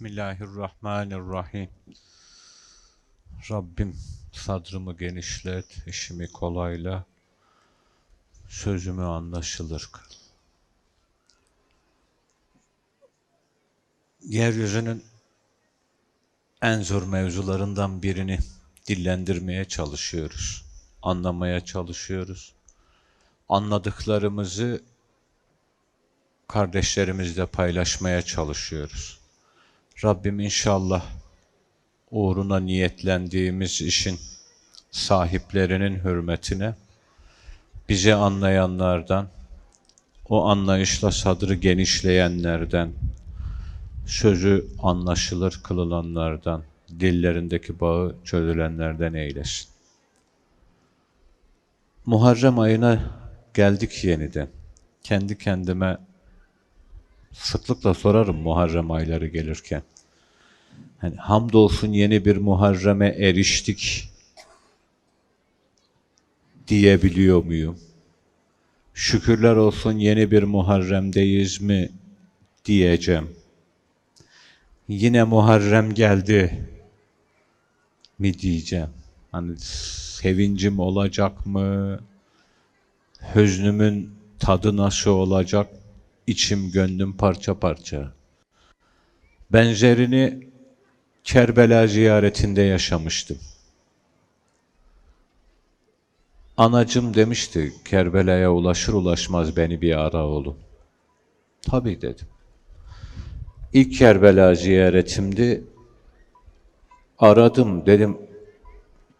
Bismillahirrahmanirrahim. Rabbim sadrımı genişlet, işimi kolayla, sözümü anlaşılır kıl. Yeryüzünün en zor mevzularından birini dillendirmeye çalışıyoruz. Anlamaya çalışıyoruz. Anladıklarımızı kardeşlerimizle paylaşmaya çalışıyoruz. Rabbim inşallah uğruna niyetlendiğimiz işin sahiplerinin hürmetine bizi anlayanlardan, o anlayışla sadrı genişleyenlerden, sözü anlaşılır kılılanlardan, dillerindeki bağı çözülenlerden eylesin. Muharrem ayına geldik yeniden. Kendi kendime sıklıkla sorarım Muharrem ayları gelirken. Hani hamdolsun yeni bir Muharrem'e eriştik diyebiliyor muyum? Şükürler olsun yeni bir Muharrem'deyiz mi diyeceğim. Yine Muharrem geldi mi diyeceğim. Hani sevincim olacak mı? Hüznümün tadı nasıl olacak? İçim gönlüm parça parça. Benzerini Kerbela ziyaretinde yaşamıştım. Anacım demişti, Kerbela'ya ulaşır ulaşmaz beni bir ara oğlum. Tabii dedim. İlk Kerbela ziyaretimdi. Aradım, dedim,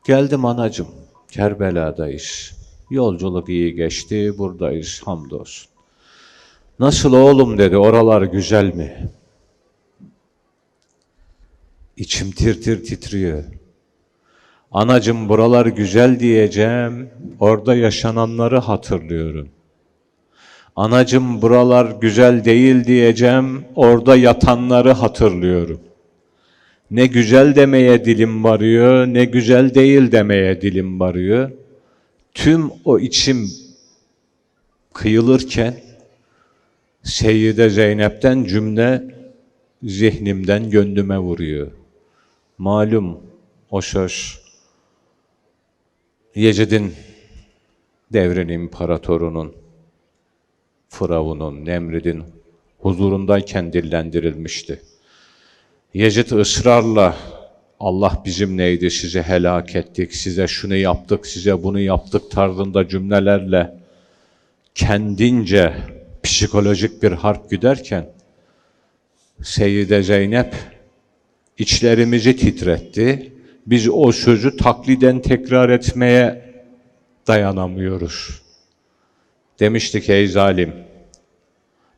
geldim anacım, Kerbela'dayız. Yolculuk iyi geçti, buradayız, hamdolsun. Nasıl oğlum dedi, oralar güzel mi? İçim tir tir titriyor. Anacım buralar güzel diyeceğim, orada yaşananları hatırlıyorum. Anacım buralar güzel değil diyeceğim, orada yatanları hatırlıyorum. Ne güzel demeye dilim varıyor, ne güzel değil demeye dilim varıyor. Tüm o içim kıyılırken, Seyyide Zeynep'ten cümle zihnimden gönlüme vuruyor. Malum o söz Yecid'in devrin imparatorunun, Firavun'un, Nemrid'in huzurundayken dillendirilmişti. Yecid ısrarla Allah bizim neydi sizi helak ettik, size şunu yaptık, size bunu yaptık tarzında cümlelerle kendince psikolojik bir harp güderken Seyyide Zeynep içlerimizi titretti. Biz o sözü takliden tekrar etmeye dayanamıyoruz. Demiştik ey zalim,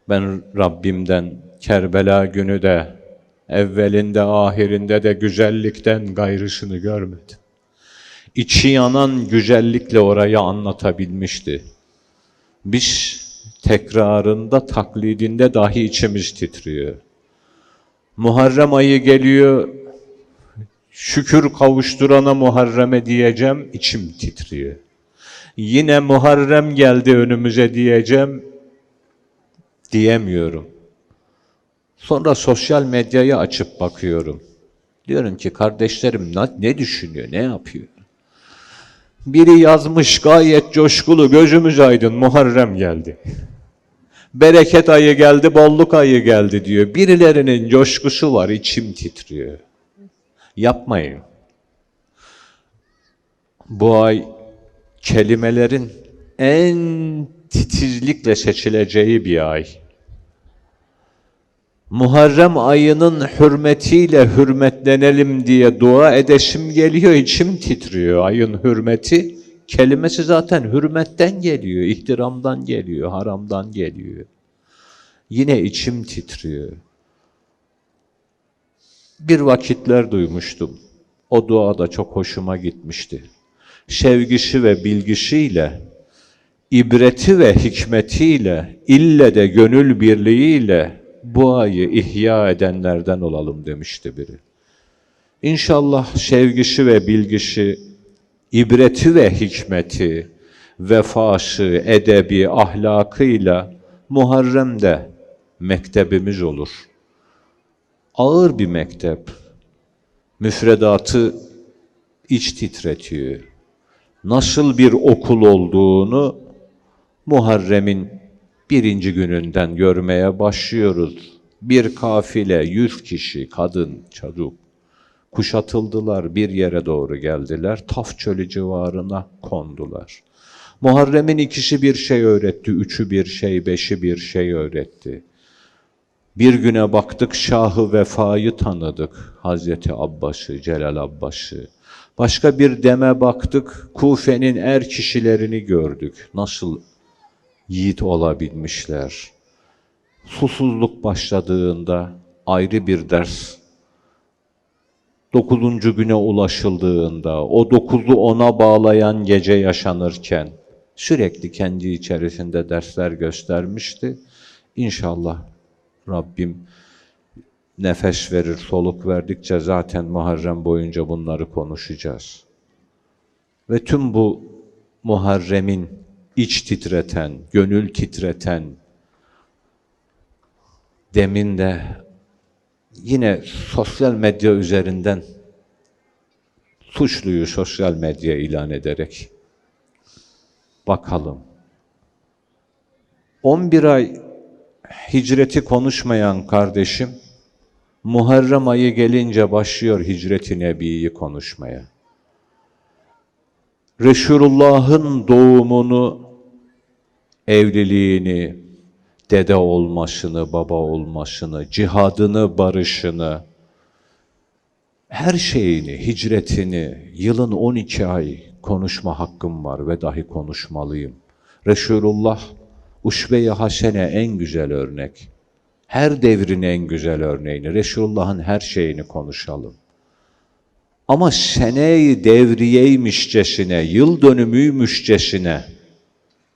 ben Rabbimden Kerbela günü de evvelinde ahirinde de güzellikten gayrısını görmedim. İçi yanan güzellikle orayı anlatabilmişti. Biz tekrarında, taklidinde dahi içimiz titriyor. Muharrem ayı geliyor, şükür kavuşturana Muharrem'e diyeceğim, içim titriyor. Yine Muharrem geldi önümüze diyeceğim, diyemiyorum. Sonra sosyal medyayı açıp bakıyorum. Diyorum ki kardeşlerim ne düşünüyor, ne yapıyor? Biri yazmış gayet coşkulu, gözümüz aydın, Muharrem geldi. Bereket ayı geldi, bolluk ayı geldi diyor. Birilerinin coşkusu var, içim titriyor. Yapmayın. Bu ay kelimelerin en titizlikle seçileceği bir ay. Muharrem ayının hürmetiyle hürmetlenelim diye dua edeşim geliyor, içim titriyor. Ayın hürmeti kelimesi zaten hürmetten geliyor, ihtiramdan geliyor, haramdan geliyor. Yine içim titriyor. Bir vakitler duymuştum. O dua da çok hoşuma gitmişti. Sevgisi ve bilgisiyle, ibreti ve hikmetiyle, ille de gönül birliğiyle bu ayı ihya edenlerden olalım demişti biri. İnşallah sevgisi ve bilgisi, ibreti ve hikmeti, vefası, edebi, ahlakıyla Muharrem'de mektebimiz olur. Ağır bir mektep. Müfredatı iç titretiyor. Nasıl bir okul olduğunu Muharrem'in birinci gününden görmeye başlıyoruz. Bir kafile, yüz kişi, kadın, çocuk kuşatıldılar, bir yere doğru geldiler. Taf çölü civarına kondular. Muharrem'in ikisi bir şey öğretti, üçü bir şey, beşi bir şey öğretti. Bir güne baktık Şahı Vefa'yı tanıdık. Hazreti Abbas'ı, Celal Abbas'ı. Başka bir deme baktık Kufe'nin er kişilerini gördük. Nasıl yiğit olabilmişler. Susuzluk başladığında ayrı bir ders. Dokuzuncu güne ulaşıldığında, o dokuzu ona bağlayan gece yaşanırken sürekli kendi içerisinde dersler göstermişti. İnşallah Rabbim nefes verir, soluk verdikçe zaten Muharrem boyunca bunları konuşacağız. Ve tüm bu Muharrem'in iç titreten, gönül titreten, demin de yine sosyal medya üzerinden suçluyu sosyal medya ilan ederek bakalım. 11 ay hicreti konuşmayan kardeşim Muharrem ayı gelince başlıyor hicreti nebiyi konuşmaya. Resulullah'ın doğumunu, evliliğini, dede olmasını, baba olmasını, cihadını, barışını, her şeyini, hicretini, yılın 12 ay konuşma hakkım var ve dahi konuşmalıyım. Resulullah, Uşve-i Hasene en güzel örnek. Her devrin en güzel örneğini, Resulullah'ın her şeyini konuşalım. Ama seneyi devriyeymişçesine, yıl dönümüymüşçesine,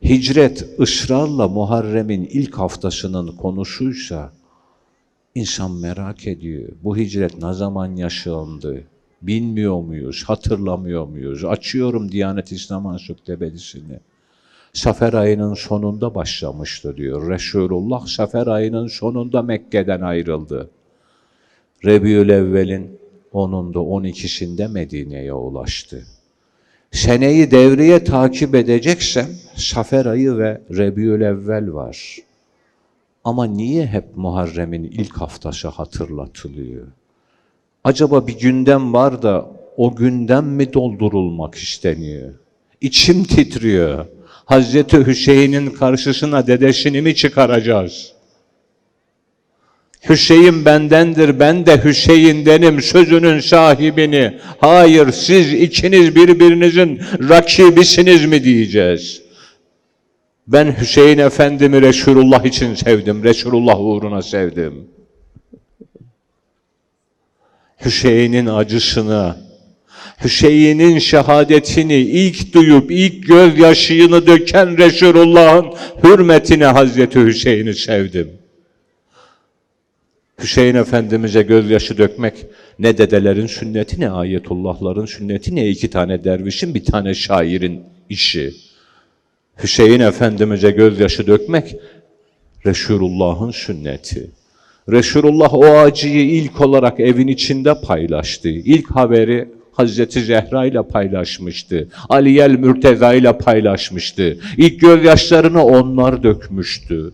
hicret ısrarla Muharrem'in ilk haftasının konusuysa, insan merak ediyor. Bu hicret ne zaman yaşandı? Bilmiyor muyuz? Hatırlamıyor muyuz? Açıyorum Diyanet İslam Ansiklopedisini. Safer ayının sonunda başlamıştı diyor. Resulullah Safer ayının sonunda Mekke'den ayrıldı. Rebiül Evvel'in 10'unda 12'sinde Medine'ye ulaştı. Seneyi devreye takip edeceksem Safer ayı ve Rebiül Evvel var. Ama niye hep Muharrem'in ilk haftası hatırlatılıyor? Acaba bir gündem var da o gündem mi doldurulmak isteniyor? İçim titriyor. Hazreti Hüseyin'in karşısına dedeşini mi çıkaracağız? Hüseyin bendendir, ben de Hüseyin'denim sözünün sahibini. Hayır, siz ikiniz birbirinizin rakibisiniz mi diyeceğiz? Ben Hüseyin Efendimi Resulullah için sevdim, Resulullah uğruna sevdim. Hüseyin'in acısını, Hüseyin'in şehadetini ilk duyup ilk gözyaşını döken Resulullah'ın hürmetine Hazreti Hüseyin'i sevdim. Hüseyin Efendimiz'e gözyaşı dökmek ne dedelerin sünneti ne ayetullahların sünneti ne iki tane dervişin bir tane şairin işi. Hüseyin Efendimiz'e gözyaşı dökmek Resulullah'ın sünneti. Resulullah o acıyı ilk olarak evin içinde paylaştı. İlk haberi Hazreti Zehra ile paylaşmıştı. Aliyel Mürteza ile paylaşmıştı. İlk gözyaşlarını onlar dökmüştü.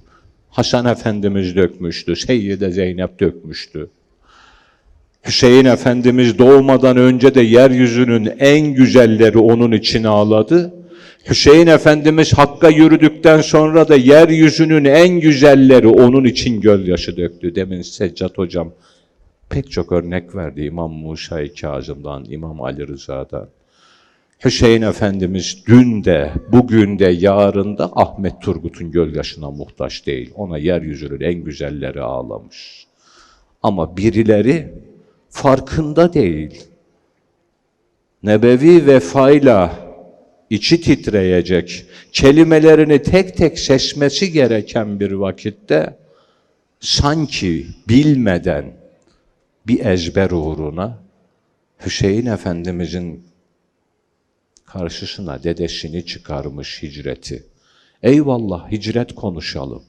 Hasan Efendimiz dökmüştü. Seyyide Zeynep dökmüştü. Hüseyin Efendimiz doğmadan önce de yeryüzünün en güzelleri onun için ağladı. Hüseyin Efendimiz Hakk'a yürüdükten sonra da yeryüzünün en güzelleri onun için gözyaşı döktü. Demin Seccat Hocam pek çok örnek verdi İmam Musa-i Kazım'dan, İmam Ali Rıza'dan. Hüseyin Efendimiz dün de, bugün de, yarın da Ahmet Turgut'un gözyaşına muhtaç değil. Ona yeryüzünün en güzelleri ağlamış. Ama birileri farkında değil. Nebevi vefayla içi titreyecek, kelimelerini tek tek seçmesi gereken bir vakitte sanki bilmeden bir ezber uğruna Hüseyin Efendimizin karşısına dedesini çıkarmış hicreti. Eyvallah hicret konuşalım.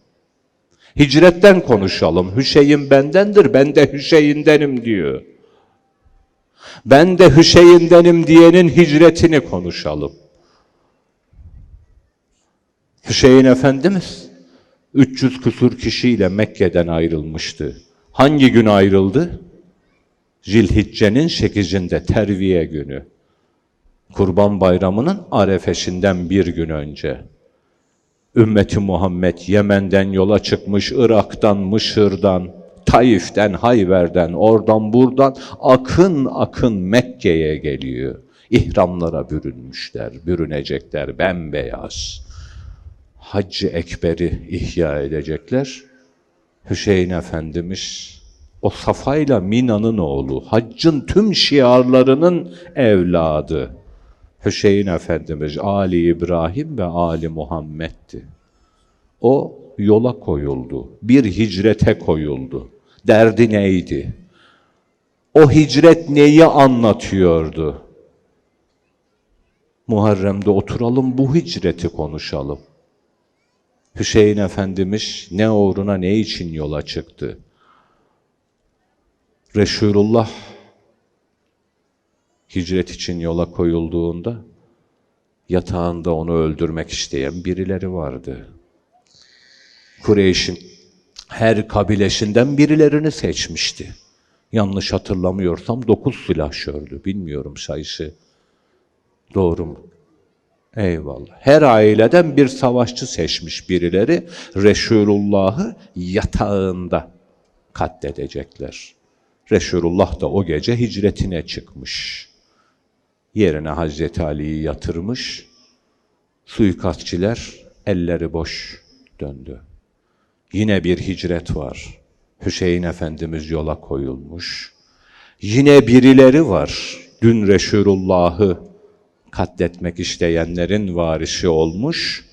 Hicretten konuşalım. Hüseyin bendendir, ben de Hüseyin'denim diyor. Ben de Hüseyin'denim diyenin hicretini konuşalım. Hüseyin Efendimiz 300 küsur kişiyle Mekke'den ayrılmıştı. Hangi gün ayrıldı? Zilhicce'nin 8'inde terviye günü. Kurban Bayramı'nın arefesinden bir gün önce. Ümmeti Muhammed Yemen'den yola çıkmış, Irak'tan, Mısır'dan, Taif'ten, Hayver'den, oradan buradan akın akın Mekke'ye geliyor. İhramlara bürünmüşler, bürünecekler bembeyaz. Haccı Ekber'i ihya edecekler. Hüseyin Efendimiz o Safa'yla Mina'nın oğlu, haccın tüm şiarlarının evladı. Hüseyin Efendimiz Ali İbrahim ve Ali Muhammed'di. O yola koyuldu, bir hicrete koyuldu. Derdi neydi? O hicret neyi anlatıyordu? Muharrem'de oturalım bu hicreti konuşalım. Hüseyin Efendimiz ne uğruna ne için yola çıktı? Resulullah hicret için yola koyulduğunda yatağında onu öldürmek isteyen birileri vardı. Kureyş'in her kabilesinden birilerini seçmişti. Yanlış hatırlamıyorsam dokuz silahşördü. Bilmiyorum sayısı. Doğru mu? Eyvallah. Her aileden bir savaşçı seçmiş birileri. Resulullah'ı yatağında katledecekler. Resulullah da o gece hicretine çıkmış. Yerine Hazreti Ali'yi yatırmış. Suikastçiler elleri boş döndü. Yine bir hicret var. Hüseyin Efendimiz yola koyulmuş. Yine birileri var. Dün Resulullah'ı katletmek isteyenlerin varisi olmuş.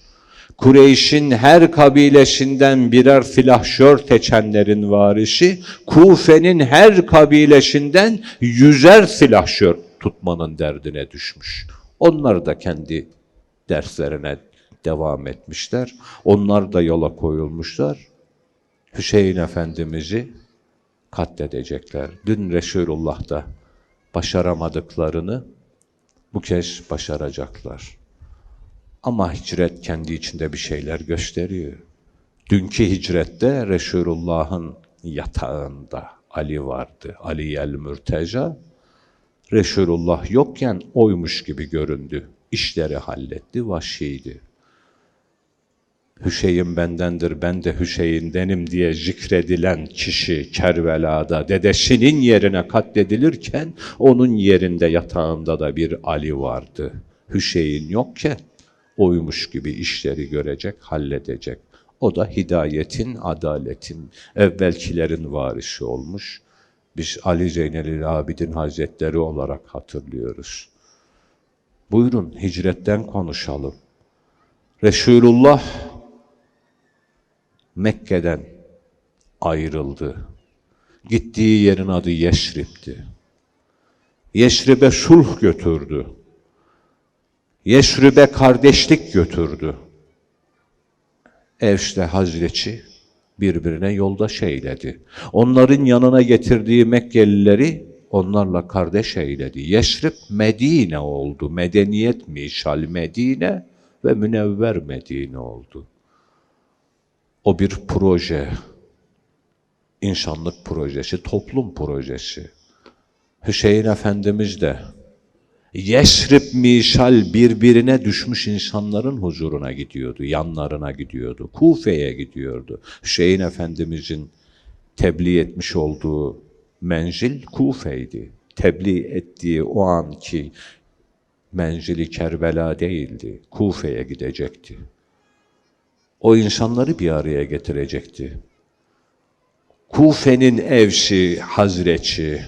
Kureyş'in her kabilesinden birer silahşör seçenlerin varisi, Kufe'nin her kabilesinden yüzer silahşör tutmanın derdine düşmüş. Onlar da kendi derslerine devam etmişler. Onlar da yola koyulmuşlar. Hüseyin Efendimiz'i katledecekler. Dün Resulullah da başaramadıklarını bu kez başaracaklar. Ama hicret kendi içinde bir şeyler gösteriyor. Dünkü hicrette Resulullah'ın yatağında Ali vardı. Ali el Mürteca. Resulullah yokken oymuş gibi göründü. İşleri halletti, vahşiydi. Hüseyin bendendir, ben de Hüseyin'denim diye zikredilen kişi Kerbela'da dedesinin yerine katledilirken onun yerinde yatağında da bir Ali vardı. Hüseyin yokken oymuş gibi işleri görecek, halledecek. O da hidayetin, adaletin, evvelkilerin varisi olmuş. Biz Ali Zeynelil Abidin Hazretleri olarak hatırlıyoruz. Buyurun hicretten konuşalım. Resulullah Mekke'den ayrıldı. Gittiği yerin adı Yeşrib'ti. Yeşrib'e sulh götürdü. Yeşrib'e kardeşlik götürdü. Evş'te Hazreti birbirine yoldaş eyledi. Onların yanına getirdiği Mekkelileri onlarla kardeş eyledi. Yeşrib Medine oldu. Medeniyet mişal Medine ve münevver Medine oldu. O bir proje, insanlık projesi, toplum projesi. Hüseyin Efendimiz de Yesrib mişal birbirine düşmüş insanların huzuruna gidiyordu, yanlarına gidiyordu, Kufe'ye gidiyordu. Hüseyin Efendimizin tebliğ etmiş olduğu menzil Kufe'ydi. Tebliğ ettiği o anki menzili Kerbela değildi, Kufe'ye gidecekti. O insanları bir araya getirecekti. Kufe'nin evsi, hazreçi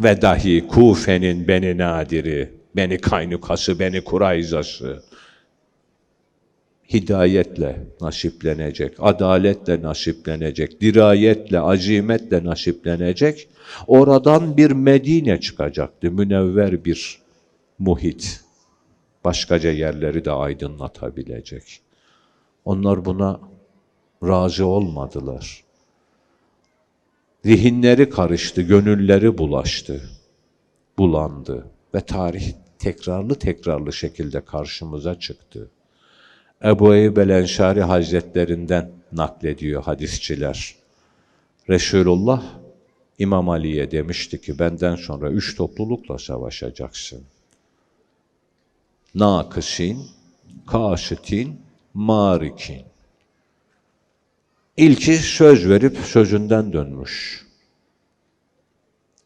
ve dahi Kufe'nin beni nadiri, beni kaynukası, beni kurayzası hidayetle nasiplenecek, adaletle nasiplenecek, dirayetle, azimetle nasiplenecek. Oradan bir Medine çıkacaktı, münevver bir muhit. Başkaca yerleri de aydınlatabilecek. Onlar buna razı olmadılar. Zihinleri karıştı, gönülleri bulaştı, bulandı ve tarih tekrarlı tekrarlı şekilde karşımıza çıktı. Ebu Eyyub el-Enşari Hazretlerinden naklediyor hadisçiler. Resulullah İmam Ali'ye demişti ki benden sonra üç toplulukla savaşacaksın. Nakısin, kaşitin, marikin. İlki söz verip sözünden dönmüş.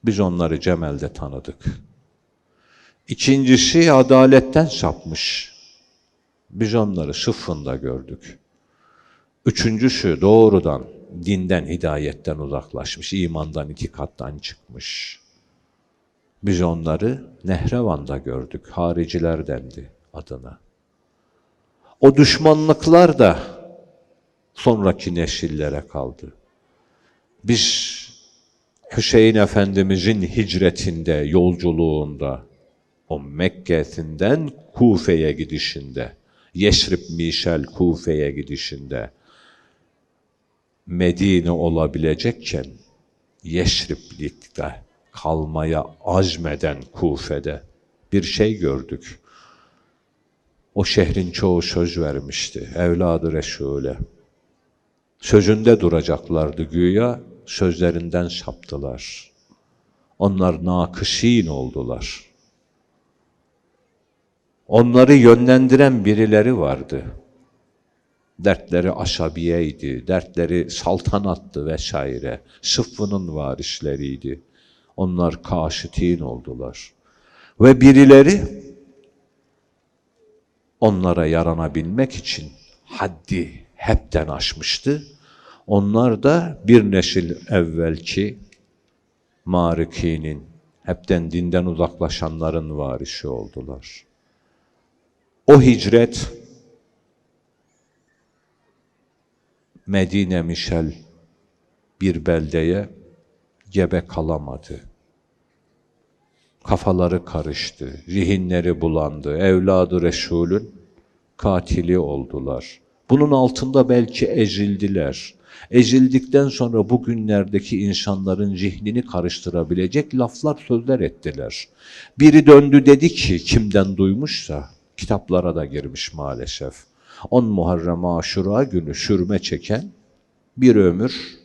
Biz onları Cemel'de tanıdık. İkincisi adaletten sapmış. Biz onları sıfında gördük. Üçüncüsü doğrudan dinden, hidayetten uzaklaşmış, imandan, itikattan çıkmış. Biz onları Nehrevan'da gördük, hariciler dendi adına. O düşmanlıklar da sonraki nesillere kaldı. Biz Hüseyin Efendimizin hicretinde, yolculuğunda, o Mekke'sinden Kufe'ye gidişinde, Yeşrib Mişel Kufe'ye gidişinde, Medine olabilecekken Yeşriblik'te kalmaya azmeden Kufe'de bir şey gördük. O şehrin çoğu söz vermişti. Evladı Resul'e. Sözünde duracaklardı güya, sözlerinden saptılar. Onlar nakışin oldular. Onları yönlendiren birileri vardı. Dertleri aşabiyeydi, dertleri saltanattı vesaire. Sıffının varisleriydi. Onlar kaşitin oldular. Ve birileri onlara yaranabilmek için haddi hepten aşmıştı. Onlar da bir nesil evvelki marikinin, hepten dinden uzaklaşanların varisi oldular. O hicret Medine Mişel bir beldeye gebe kalamadı. Kafaları karıştı, zihinleri bulandı. Evladı Resul'ün katili oldular. Bunun altında belki ezildiler. Ezildikten sonra bugünlerdeki insanların zihnini karıştırabilecek laflar, sözler ettiler. Biri döndü dedi ki, kimden duymuşsa, kitaplara da girmiş maalesef. 10 Muharrem Aşura günü sürme çeken bir ömür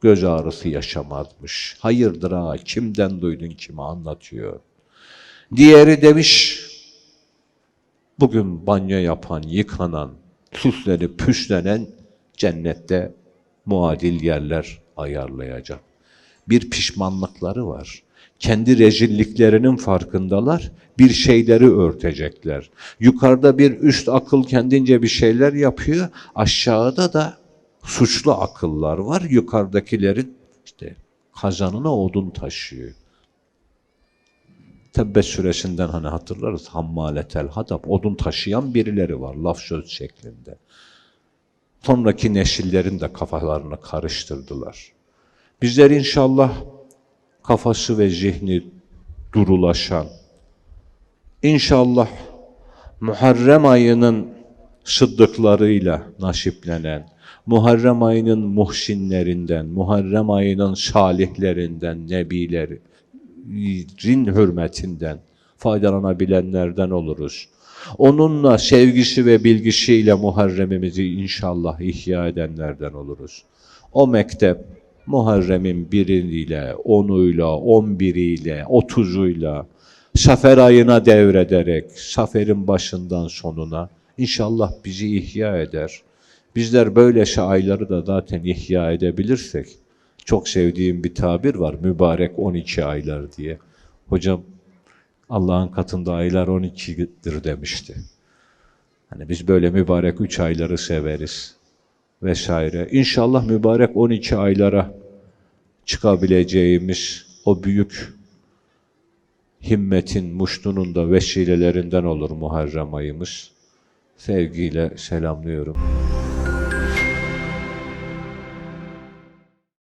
göz ağrısı yaşamazmış. Hayırdır ha, kimden duydun kime anlatıyor. Diğeri demiş, bugün banyo yapan, yıkanan, süslenip püslenen cennette muadil yerler ayarlayacak. Bir pişmanlıkları var. Kendi rezilliklerinin farkındalar. Bir şeyleri örtecekler. Yukarıda bir üst akıl kendince bir şeyler yapıyor. Aşağıda da suçlu akıllar var. Yukarıdakilerin işte kazanına odun taşıyor. Tebbe suresinden hani hatırlarız. Hammaletel hadab. Odun taşıyan birileri var laf söz şeklinde. Sonraki nesillerin de kafalarını karıştırdılar. Bizler inşallah kafası ve zihni durulaşan, inşallah Muharrem ayının sıddıklarıyla nasiplenen, Muharrem ayının muhsinlerinden, Muharrem ayının salihlerinden, nebileri, rin hürmetinden faydalanabilenlerden oluruz. Onunla sevgisi ve bilgisiyle Muharremimizi inşallah ihya edenlerden oluruz. O mektep Muharrem'in biriyle, onuyla, on biriyle, otuzuyla, Safer ayına devrederek, Safer'in başından sonuna inşallah bizi ihya eder. Bizler böyle ayları da zaten ihya edebilirsek, çok sevdiğim bir tabir var, mübarek 12 aylar diye. Hocam Allah'ın katında aylar 12'dir demişti. Hani biz böyle mübarek 3 ayları severiz vesaire. İnşallah mübarek 12 aylara çıkabileceğimiz o büyük himmetin, muştunun da vesilelerinden olur Muharrem ayımız. Sevgiyle selamlıyorum.